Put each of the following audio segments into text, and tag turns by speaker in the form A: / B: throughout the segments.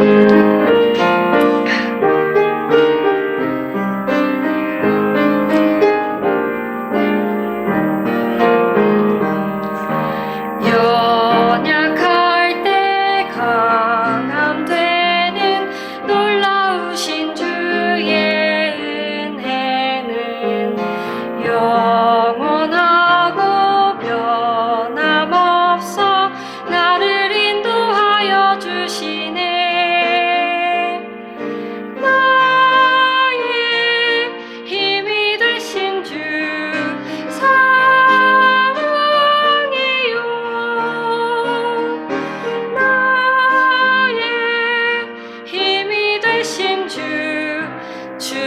A: Thank you.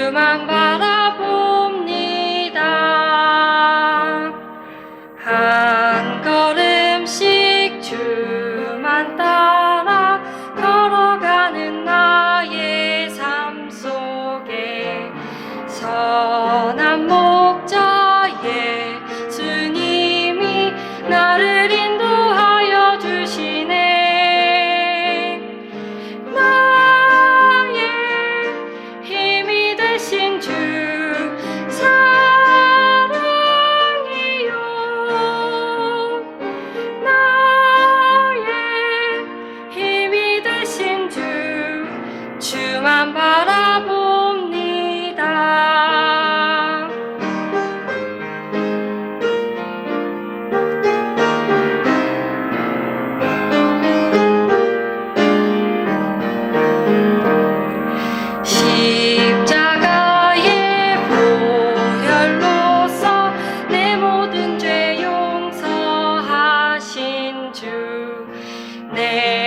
A: 주만 바라봅니다. 한 걸음씩 주만 따라 걸어가는 나의 삶 속에 선한 모 주만 바라봅니다. 십자가의 보혈로서 내 모든 죄 용서하신 주, 내